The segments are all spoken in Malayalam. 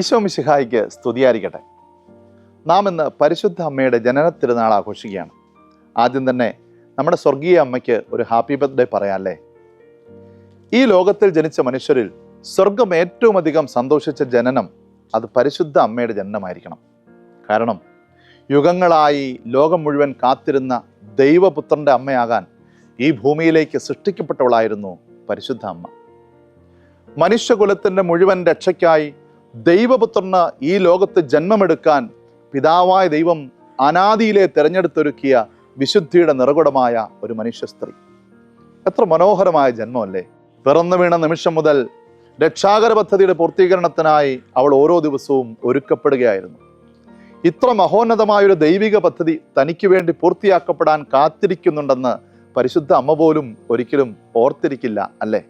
ഈശോ മിശിഹായിക്ക് സ്തുതിയായിരിക്കട്ടെ. നാം ഇന്ന് പരിശുദ്ധ അമ്മയുടെ ജനന തിരുനാൾ ആഘോഷിക്കുകയാണ്. ആദ്യം തന്നെ നമ്മുടെ സ്വർഗീയ അമ്മയ്ക്ക് ഒരു ഹാപ്പി ബർത്ത്ഡേ പറയാല്ലേ? ഈ ലോകത്തിൽ ജനിച്ച മനുഷ്യരിൽ സ്വർഗം ഏറ്റവും അധികം സന്തോഷിച്ച ജനനം അത് പരിശുദ്ധ അമ്മയുടെ ജനനമായിരിക്കണം. കാരണം യുഗങ്ങളായി ലോകം മുഴുവൻ കാത്തിരുന്ന ദൈവപുത്രന്റെ അമ്മയാകാൻ ഈ ഭൂമിയിലേക്ക് സൃഷ്ടിക്കപ്പെട്ടവളായിരുന്നു പരിശുദ്ധ അമ്മ. മനുഷ്യകുലത്തിന്റെ മുഴുവൻ രക്ഷയ്ക്കായി ദൈവപുത്രന് ഈ ലോകത്ത് ജന്മമെടുക്കാൻ പിതാവായ ദൈവം അനാദിയിലെ തിരഞ്ഞെടുത്തൊരുക്കിയ വിശുദ്ധിയുടെ നിറകുടമായ ഒരു മനുഷ്യ സ്ത്രീ. എത്ര മനോഹരമായ ജന്മമല്ലേ? പിറന്നു വീണ നിമിഷം മുതൽ രക്ഷാകര പദ്ധതിയുടെ പൂർത്തീകരണത്തിനായി അവൾ ഓരോ ദിവസവും ഒരുക്കപ്പെടുകയായിരുന്നു. ഇത്ര മഹോന്നതമായ ഒരു ദൈവിക പദ്ധതി തനിക്ക് വേണ്ടി പൂർത്തിയാക്കപ്പെടാൻ കാത്തിരിക്കുന്നുണ്ടെന്ന് പരിശുദ്ധ അമ്മ പോലും ഒരിക്കലും ഓർത്തിരിക്കില്ല അല്ലേ?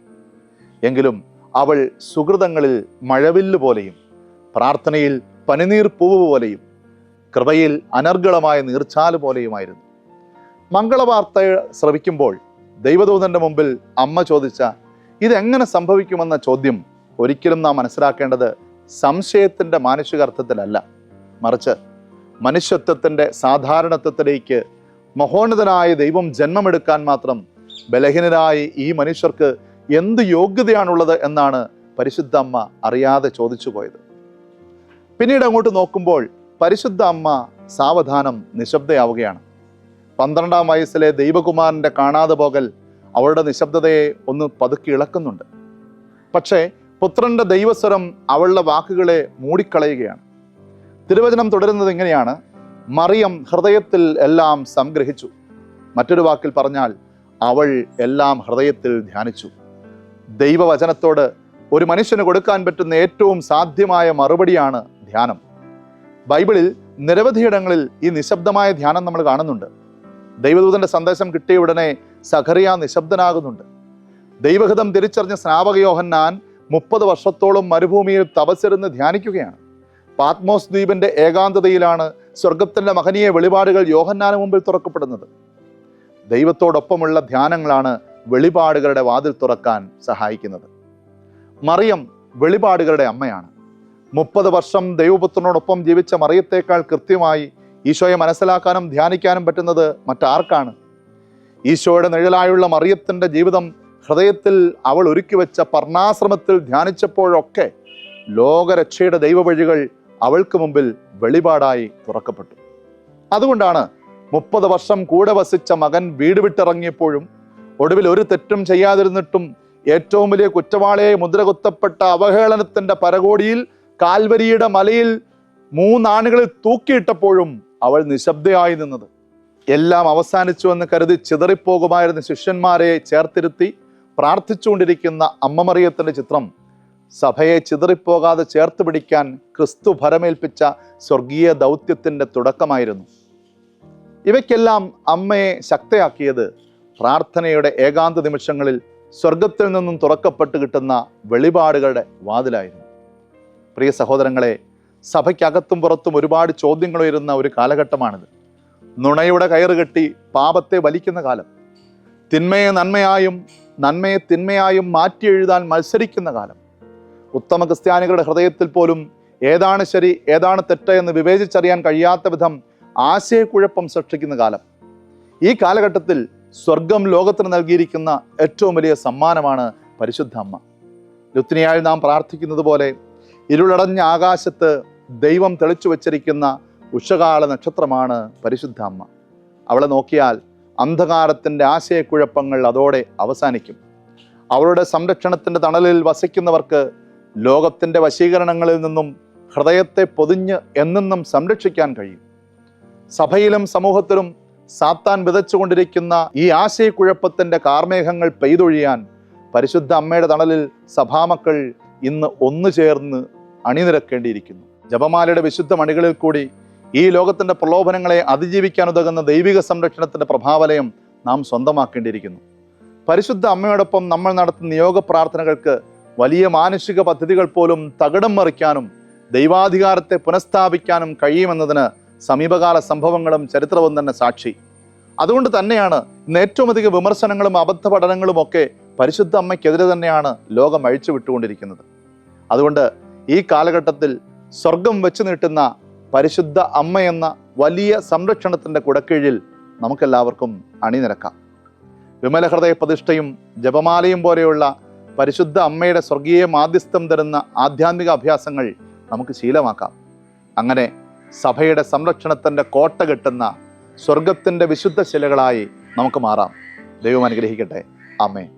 എങ്കിലും അവൾ സുഹൃതങ്ങളിൽ മഴവില്ല് പോലെയും പ്രാർത്ഥനയിൽ പനിനീർ പൂവ് പോലെയും കൃപയിൽ അനർഗളമായ നീർച്ചാൽ പോലെയുമായിരുന്നു. മംഗളവാർത്ത ശ്രവിക്കുമ്പോൾ ദൈവദൂതന്റെ മുമ്പിൽ അമ്മ ചോദിച്ച ഇതെങ്ങനെ സംഭവിക്കുമെന്ന ചോദ്യം ഒരിക്കലും നാം മനസ്സിലാക്കേണ്ടത് സംശയത്തിന്റെ മാനുഷികാർത്ഥത്തിലല്ല. മറിച്ച് മനുഷ്യത്വത്തിന്റെ സാധാരണത്വത്തിലേക്ക് മഹോന്നതനായ ദൈവം ജന്മമെടുക്കാൻ മാത്രം ബലഹീനരായി ഈ മനുഷ്യർക്ക് എന്ത് യോഗ്യതയാണുള്ളത് എന്നാണ് പരിശുദ്ധ അമ്മ അറിയാതെ ചോദിച്ചു പോയത്. പിന്നീട് അങ്ങോട്ട് നോക്കുമ്പോൾ പരിശുദ്ധ അമ്മ സാവധാനം നിശബ്ദയാവുകയാണ്. പന്ത്രണ്ടാം വയസ്സിലെ ദൈവകുമാരന്റെ കാണാതെ പോകൽ അവളുടെ നിശബ്ദതയെ ഒന്ന് പതുക്കി ഇളക്കുന്നുണ്ട്. പക്ഷേ പുത്രന്റെ ദൈവസ്വരം അവളുടെ വാക്കുകളെ മൂടിക്കളയുകയാണ്. തിരുവചനം തുടരുന്നത് ഇങ്ങനെയാണ്. മറിയം ഹൃദയത്തിൽ എല്ലാം സംഗ്രഹിച്ചു. മറ്റൊരു വാക്കിൽ പറഞ്ഞാൽ അവൾ എല്ലാം ഹൃദയത്തിൽ ധ്യാനിച്ചു. ദൈവവചനത്തോട് ഒരു മനുഷ്യന് കൊടുക്കാൻ പറ്റുന്ന ഏറ്റവും സാധ്യമായ മറുപടിയാണ് ധ്യാനം. ബൈബിളിൽ നിരവധിയിടങ്ങളിൽ ഈ നിശബ്ദമായ ധ്യാനം നമ്മൾ കാണുന്നുണ്ട്. ദൈവദൂതന്റെ സന്ദേശം കിട്ടിയ ഉടനെ സഖറിയ നിശബ്ദനാകുന്നുണ്ട്. ദൈവഹിതം തിരിച്ചറിഞ്ഞ സ്നാപക യോഹന്നാൻ മുപ്പത് വർഷത്തോളം മരുഭൂമിയിൽ തപസ്സിരുന്ന് ധ്യാനിക്കുകയാണ്. പാത്മോസ് ദ്വീപിന്റെ ഏകാന്തതയിലാണ് സ്വർഗത്തിന്റെ മഹനീയ വെളിപാടുകൾ യോഹന്നാന് മുമ്പിൽ തുറക്കപ്പെടുന്നത്. ദൈവത്തോടൊപ്പമുള്ള ധ്യാനങ്ങളാണ് വെളിപാടുകളുടെ വാതിൽ തുറക്കാൻ സഹായിക്കുന്നത്. മറിയം വെളിപാടുകളുടെ അമ്മയാണ്. മുപ്പത് വർഷം ദൈവപുത്രനോടൊപ്പം ജീവിച്ച മറിയത്തേക്കാൾ കൃത്യമായി ഈശോയെ മനസ്സിലാക്കാനും ധ്യാനിക്കാനും പറ്റുന്നത് മറ്റാർക്കാണ്? ഈശോയുടെ നിഴലായുള്ള മറിയത്തിന്റെ ജീവിതം ഹൃദയത്തിൽ അവൾ ഒരുക്കി വെച്ച പർണാശ്രമത്തിൽ ധ്യാനിച്ചപ്പോഴൊക്കെ ലോകരക്ഷയുടെ ദൈവവഴികൾ അവൾക്ക് മുമ്പിൽ വെളിപാടായി തുറക്കപ്പെട്ടു. അതുകൊണ്ടാണ് മുപ്പത് വർഷം കൂടെ വസിച്ച മകൻ വീട് വിട്ടിറങ്ങിയപ്പോഴും ഒടുവിൽ ഒരു തെറ്റും ചെയ്യാതിരുന്നിട്ടും ഏറ്റവും വലിയ കുറ്റവാളിയെ മുദ്രകുത്തപ്പെട്ട അവഹേളനത്തിന്റെ പരകോടിയിൽ കാൽവരിയുടെ മലയിൽ മൂന്നാണുകളിൽ തൂക്കിയിട്ടപ്പോഴും അവൾ നിശബ്ദയായി നിന്നത്. എല്ലാം അവസാനിച്ചു എന്ന് കരുതി ചിതറിപ്പോകുമായിരുന്ന ശിഷ്യന്മാരെ ചേർത്തിരുത്തി പ്രാർത്ഥിച്ചുകൊണ്ടിരിക്കുന്ന അമ്മമറിയത്തിന്റെ ചിത്രം സഭയെ ചിതറിപ്പോകാതെ ചേർത്ത് പിടിക്കാൻ ക്രിസ്തു ഭരമേൽപ്പിച്ച സ്വർഗീയ ദൗത്യത്തിന്റെ തുടക്കമായിരുന്നു. ഇവയ്ക്കെല്ലാം അമ്മയെ ശക്തയാക്കിയത് പ്രാർത്ഥനയുടെ ഏകാന്ത നിമിഷങ്ങളിൽ സ്വർഗത്തിൽ നിന്നും തുറക്കപ്പെട്ട് കിട്ടുന്ന വെളിപാടുകളുടെ വാതിലായിരുന്നു. പ്രിയ സഹോദരങ്ങളെ സഭയ്ക്കകത്തും പുറത്തും ഒരുപാട് ചോദ്യങ്ങൾ ഉയരുന്ന ഒരു കാലഘട്ടമാണിത്. നുണയുടെ കയറ് കെട്ടി പാപത്തെ വലിക്കുന്ന കാലം. തിന്മയെ നന്മയായും നന്മയെ തിന്മയായും മാറ്റി എഴുതാൻ മത്സരിക്കുന്ന കാലം. ഉത്തമ ക്രിസ്ത്യാനികളുടെ ഹൃദയത്തിൽ പോലും ഏതാണ് ശരി ഏതാണ് തെറ്റ് എന്ന് വിവേചിച്ചറിയാൻ കഴിയാത്ത വിധം ആശയക്കുഴപ്പം സൃഷ്ടിക്കുന്ന കാലം. ഈ കാലഘട്ടത്തിൽ സ്വർഗം ലോകത്തിന് നൽകിയിരിക്കുന്ന ഏറ്റവും വലിയ സമ്മാനമാണ് പരിശുദ്ധ അമ്മ. ലുത്തിനിയായി നാം പ്രാർത്ഥിക്കുന്നത് പോലെ ഇരുളടഞ്ഞ ആകാശത്ത് ദൈവം തെളിച്ചു വച്ചിരിക്കുന്ന ഉഷകാല നക്ഷത്രമാണ് പരിശുദ്ധ അമ്മ. അവളെ നോക്കിയാൽ അന്ധകാരത്തിന്റെ ആശയക്കുഴപ്പങ്ങൾ അതോടെ അവസാനിക്കും. അവളുടെ സംരക്ഷണത്തിന്റെ തണലിൽ വസിക്കുന്നവർക്ക് ലോകത്തിന്റെ വശീകരണങ്ങളിൽ നിന്നും ഹൃദയത്തെ പൊതിഞ്ഞ് എന്നെന്നും സംരക്ഷിക്കാൻ കഴിയും. സഭയിലും സമൂഹത്തിലും സാത്താൻ വിതച്ചുകൊണ്ടിരിക്കുന്ന ഈ ആശയക്കുഴപ്പത്തിന്റെ കാർമേഘങ്ങൾ പെയ്തൊഴിയാൻ പരിശുദ്ധ അമ്മയുടെ തണലിൽ സഭാമക്കൾ ഇന്ന് ഒന്നു ചേർന്ന് അണിനിരക്കേണ്ടിയിരിക്കുന്നു. ജപമാലയുടെ വിശുദ്ധ മണികളിൽ കൂടി ഈ ലോകത്തിന്റെ പ്രലോഭനങ്ങളെ അതിജീവിക്കാൻ ഉതകുന്ന ദൈവിക സംരക്ഷണത്തിന്റെ പ്രഭാവലയം നാം സ്വന്തമാക്കേണ്ടിയിരിക്കുന്നു. പരിശുദ്ധ അമ്മയോടൊപ്പം നമ്മൾ നടത്തുന്ന യോഗ പ്രാർത്ഥനകൾക്ക് വലിയ മാനുഷിക പദ്ധതികൾ പോലും തകിടം മറിക്കാനും ദൈവാധികാരത്തെ പുനഃസ്ഥാപിക്കാനും കഴിയുമെന്നതിന് സമീപകാല സംഭവങ്ങളും ചരിത്രവും തന്നെ സാക്ഷി. അതുകൊണ്ട് തന്നെയാണ് ഇന്ന് ഏറ്റവും അധികം വിമർശനങ്ങളും അബദ്ധ പഠനങ്ങളും ഒക്കെ പരിശുദ്ധ അമ്മയ്ക്കെതിരെ തന്നെയാണ് ലോകം അഴിച്ചു വിട്ടുകൊണ്ടിരിക്കുന്നത്. അതുകൊണ്ട് ഈ കാലഘട്ടത്തിൽ സ്വർഗം വെച്ച് നീട്ടുന്ന പരിശുദ്ധ അമ്മ എന്ന വലിയ സംരക്ഷണത്തിന്റെ കുടക്കീഴിൽ നമുക്കെല്ലാവർക്കും അണിനിരക്കാം. വിമല ഹൃദയ പ്രതിഷ്ഠയും ജപമാലയും പോലെയുള്ള പരിശുദ്ധ അമ്മയുടെ സ്വർഗീയ മാധ്യസ്ഥം തരുന്ന ആധ്യാത്മിക അഭ്യാസങ്ങൾ നമുക്ക് ശീലമാക്കാം. അങ്ങനെ സഭയുടെ സംരക്ഷണത്തിന്റെ കോട്ട കെട്ടുന്ന സ്വർഗത്തിന്റെ വിശുദ്ധ ശിലകളായി നമുക്ക് മാറാം. ദൈവം അനുഗ്രഹിക്കട്ടെ. ആമേ